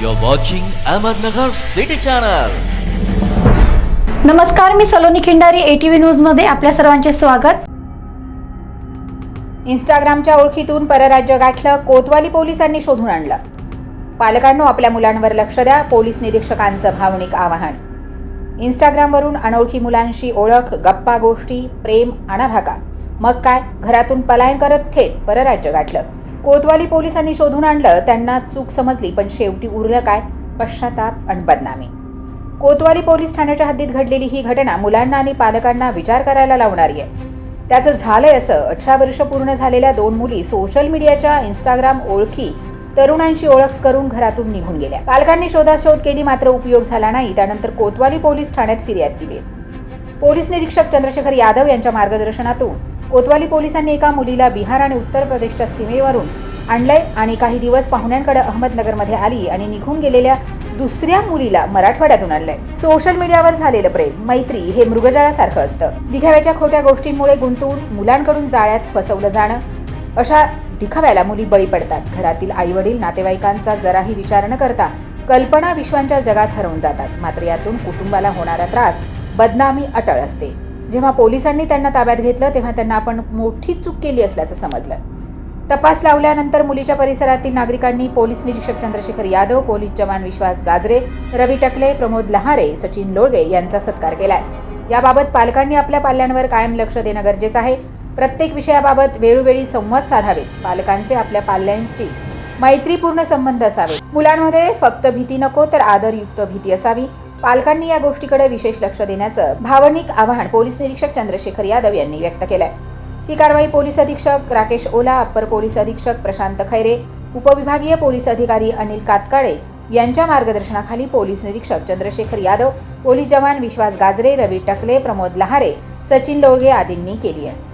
You're watching Ahmednagar City Channel. नमस्कार मी Saloni Khindari ATV न्यूजमध्ये आपल्या सर्वांचे स्वागत. इंस्टाग्रामच्या ओळखीतून परराज्य गाठलं कोतवाली पोलिसांनी शोधून आणलं. पालकांनो आपल्या मुलांवर लक्ष द्या पोलीस निरीक्षकांचं भावनिक आवाहन. इंस्टाग्रामवरून अनोळखी मुलांशी ओळख गप्पा गोष्टी प्रेम आणाभाका. मग काय? घरातून पलायन करत थेट परराज्य गाठलं. कोतवाली पोलिसांनी शोधून आणलं त्यांना चूक समजली पण शेवटी उरलं काय? पश्चाताप आणि बदनामी. कोतवाली पोलीस ठाण्याच्या हद्दीत घडलेली ही घटना मुलांना आणि पालकांना विचार करायला लावणारी आहे. त्याचं झालंय असं अठरा वर्ष पूर्ण झालेल्या दोन मुली सोशल मीडियाच्या इंस्टाग्राम ओळखी तरुणांशी ओळख करून घरातून निघून गेल्या. पालकांनी शोधाशोध केली मात्र उपयोग झाला नाही. त्यानंतर कोतवाली पोलीस ठाण्यात फिर्याद दिली. पोलीस निरीक्षक चंद्रशेखर यादव यांच्या मार्गदर्शनातून कोतवाली पोलिसांनी एका मुलीला बिहार आणि उत्तर प्रदेशच्या सीमेवरून आणलंय आणि काही दिवस पाहुण्यांकडे अहमदनगरमध्ये आली आणि निघून गेलेल्या दुसऱ्या मुलीला मराठवाड्यातून आणलंय. सोशल मीडियावर झालेलं प्रेम मैत्री हे मृगजाळासारखं असतं. दिखाव्याच्या खोट्या गोष्टींमुळे गुंतवून मुलांकडून जाळ्यात फसवलं जाणं. अशा दिखाव्याला मुली बळी पडतात. घरातील आई वडील नातेवाईकांचा जराही विचार न करता कल्पना विश्वांच्या जगात हरवून जातात. मात्र यातून कुटुंबाला होणारा त्रास बदनामी अटळ असते. जेव्हा पोलिसांनी त्यांना ताब्यात घेतलं तेव्हा त्यांना आपण मोठी चूक केली असल्याचं समजलं. तपास लावल्यानंतर मुलीच्या परिसरातील नागरिकांनी पोलीस निरीक्षक चंद्रशेखर यादव पोलीस जवान विश्वास गाजरे रवी टकले प्रमोद लहारे सचिन लोळगे यांचा सत्कार केलाय. याबाबत पालकांनी आपल्या पाल्यांवर कायम लक्ष देणं गरजेचं आहे. प्रत्येक विषयाबाबत वेळोवेळी संवाद साधावेत. पालकांचे आपल्या पाल्यांची मैत्रीपूर्ण संबंध असावे. मुलांमध्ये फक्त भीती नको तर आदरयुक्त भीती असावी. पालकांनी या गोष्टीकडे विशेष लक्ष देण्याचं भावनिक आवाहन पोलीस निरीक्षक चंद्रशेखर यादव यांनी व्यक्त केलंय. ही कारवाई पोलीस अधीक्षक राकेश ओला अप्पर पोलीस अधीक्षक प्रशांत खैरे उपविभागीय पोलीस अधिकारी अनिल कातकाळे यांच्या मार्गदर्शनाखाली पोलीस निरीक्षक चंद्रशेखर यादव पोलीस जवान विश्वास गाजरे रवी टकले प्रमोद लहारे सचिन लोळगे आदींनी केली आहे.